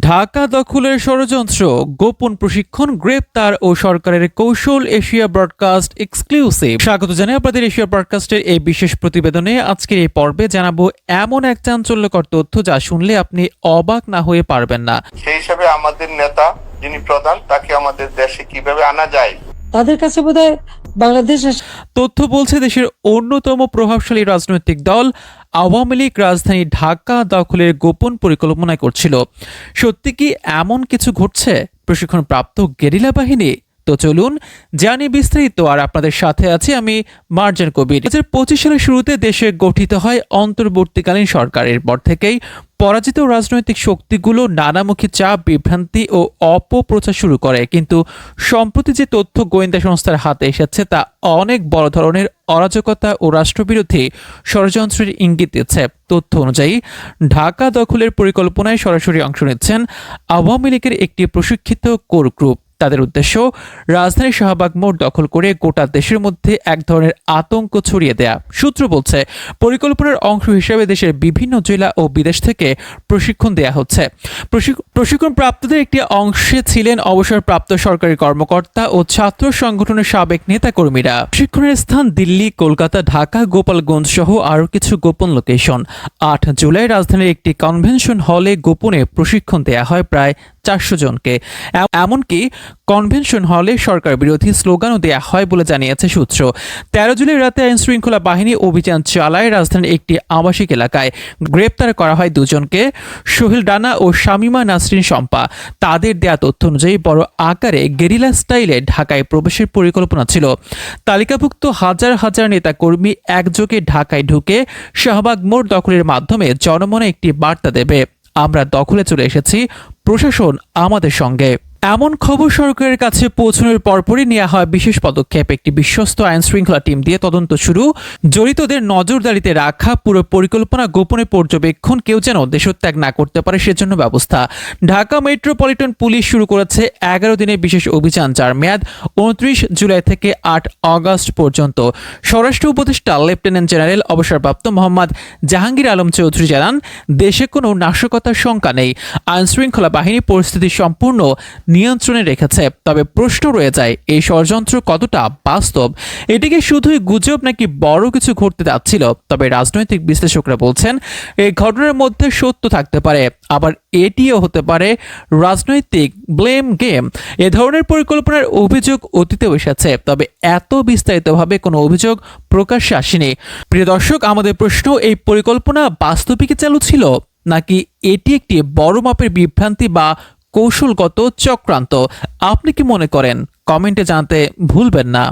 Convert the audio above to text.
ঢাকা দখলের ষড়যন্ত্র, গোপন প্রশিক্ষণ, গ্রেপ্তার ও সরকারের কৌশল এশিয়া ব্রডকাস্ট এক্সক্লুসিভ। স্বাগত জানাই আপনাদের এশিয়া ব্রডকাস্টের এই বিশেষ প্রতিবেদনে। আজকের এই পর্বে জানাব এমন এক চাঞ্চল্যকর তথ্য যা শুনলে আপনি অবাক না হয়ে পারবেন না। সেই হিসাবে আমাদের নেতা যিনি প্রধান, তাকে আমাদের দেশে কীভাবে আনা যায়? তাদের কাছে বোধহয় বাংলাদেশের তথ্য বলছে দেশের অন্যতম প্রভাবশালী রাজনৈতিক দল আওয়ামী লীগ রাজধানী ঢাকা দখলের গোপন পরিকল্পনা করছিল। সত্যি কি এমন কিছু ঘটছে? প্রশিক্ষণপ্রাপ্ত গেরিলা বাহিনী? তো চলুন জানি বিস্তারিত, আর আপনাদের সাথে আছি আমি মার্জান কবির। দু পঁচিশ সালের শুরুতে দেশে গঠিত হয় অন্তর্বর্তীকালীন সরকারের পর থেকেই পরাজিত রাজনৈতিক শক্তিগুলো নানামুখী চাপ, বিভ্রান্তি ও অপপ্রচার শুরু করে। কিন্তু সম্প্রতি যে তথ্য গোয়েন্দা সংস্থার হাতে এসেছে, তা অনেক বড় ধরনের অরাজকতা ও রাষ্ট্রবিরোধী ষড়যন্ত্রের ইঙ্গিত দিচ্ছে তথ্য অনুযায়ী, ঢাকা দখলের পরিকল্পনায় সরাসরি অংশ নিচ্ছেন আওয়ামী লীগের একটি প্রশিক্ষিত কোর গ্রুপ। তাদের উদ্দেশ্য রাজধানী শাহবাগ মোড় দখল করে গোটা দেশের মধ্যে এক ধরনের আতঙ্ক ছড়িয়ে দেয়া। সূত্র বলছে, পরিকল্পনার অংশ হিসেবে দেশের বিভিন্ন জেলা ও বিদেশ থেকে প্রশিক্ষণ দেয়া হচ্ছে। প্রশিক- প্রশিক্ষণ প্রাপ্তদের একটি অংশে ছিলেন অবসরপ্রাপ্ত সরকারি কর্মকর্তা ও ছাত্র সংগঠনের সাবেক নেতাকর্মীরা। প্রশিক্ষণের স্থান দিল্লি, কলকাতা, ঢাকা, গোপালগঞ্জ সহ আরও কিছু গোপন লোকেশন। আট জুলাই রাজধানীর একটি কনভেনশন হলে গোপনে প্রশিক্ষণ দেয়া হয় প্রায় চারশো জনকে। এমনকি কনভেনশন হলে সরকার বিরোধী স্লোগানও দেয়া হয় বলে জানিয়েছে সূত্র। তেরো জুলাই রাতে আইন শৃঙ্খলা বাহিনী অভিযান চালায় রাজধানীর একটি আবাসিক এলাকায়। গ্রেপ্তার করা হয় দুজনকে সোহেল ডানা ও শামিমা নাসরিন শম্পা। তাদের দেয়া তথ্য অনুযায়ী বড় আকারে গেরিলা স্টাইলে ঢাকায় প্রবেশের পরিকল্পনা ছিল। তালিকাভুক্ত হাজার হাজার নেতাকর্মী একযোগে ঢাকায় ঢুকে শাহবাগ মোড় দখলের মাধ্যমে জনমনে একটি বার্তা দেবে। আমরা দখলে চলে এসেছি প্রশাসন আমাদের সঙ্গে। এমন খবর সরকারের কাছে পৌঁছানোর পরপরই নেওয়া হয় বিশেষ পদক্ষেপ। একটি বিশ্বস্ত আইন শৃঙ্খলা টিম দিয়ে তদন্ত শুরু। জড়িতদের নজরদারিতে রাখা, পুরো পরিকল্পনা গোপনে পর্যবেক্ষণ, কেউ যেন দেশত্যাগ না করতে পারে সেজন্য ব্যবস্থা। ঢাকা মেট্রোপলিটন পুলিশ শুরু করেছে এগারো দিনের বিশেষ অভিযান, যার মেয়াদ উনত্রিশ জুলাই থেকে আট আগস্ট পর্যন্ত। স্বরাষ্ট্র উপদেষ্টা, লেফটেন্যান্ট জেনারেল অবসরপ্রাপ্ত মোহাম্মদ জাহাঙ্গীর আলম চৌধুরী জানান, দেশে কোনো নাশকতার শঙ্কা নেই। আইন শৃঙ্খলা বাহিনী পরিস্থিতি সম্পূর্ণ নিয়ন্ত্রণে রেখেছে, তবে প্রশ্ন রয়ে যায়, এই ষড়যন্ত্র কতটা বাস্তব? এটিকে শুধুই গুজব নাকি বড় কিছু ঘটতে যাচ্ছিল, তবে রাজনৈতিক বিশ্লেষকরা বলছেন, এই ঘটনার মধ্যে সত্য থাকতে পারে, আবার এটিও হতে পারে রাজনৈতিক ব্লেম গেম। এ ধরনের পরিকল্পনার অভিযোগ অতীতেও এসেছে, তবে এত বিস্তারিতভাবে কোনো অভিযোগ প্রকাশ্যে আসেনি। প্রিয় দর্শক, আমাদের প্রশ্ন, এই পরিকল্পনা বাস্তবিকই চালু ছিল? নাকি এটি একটি বড় মাপের বিভ্রান্তি বা কৌশলগত চক্রান্ত। আপনি কি মনে করেন? কমেন্টে জানতে ভুলবেন না।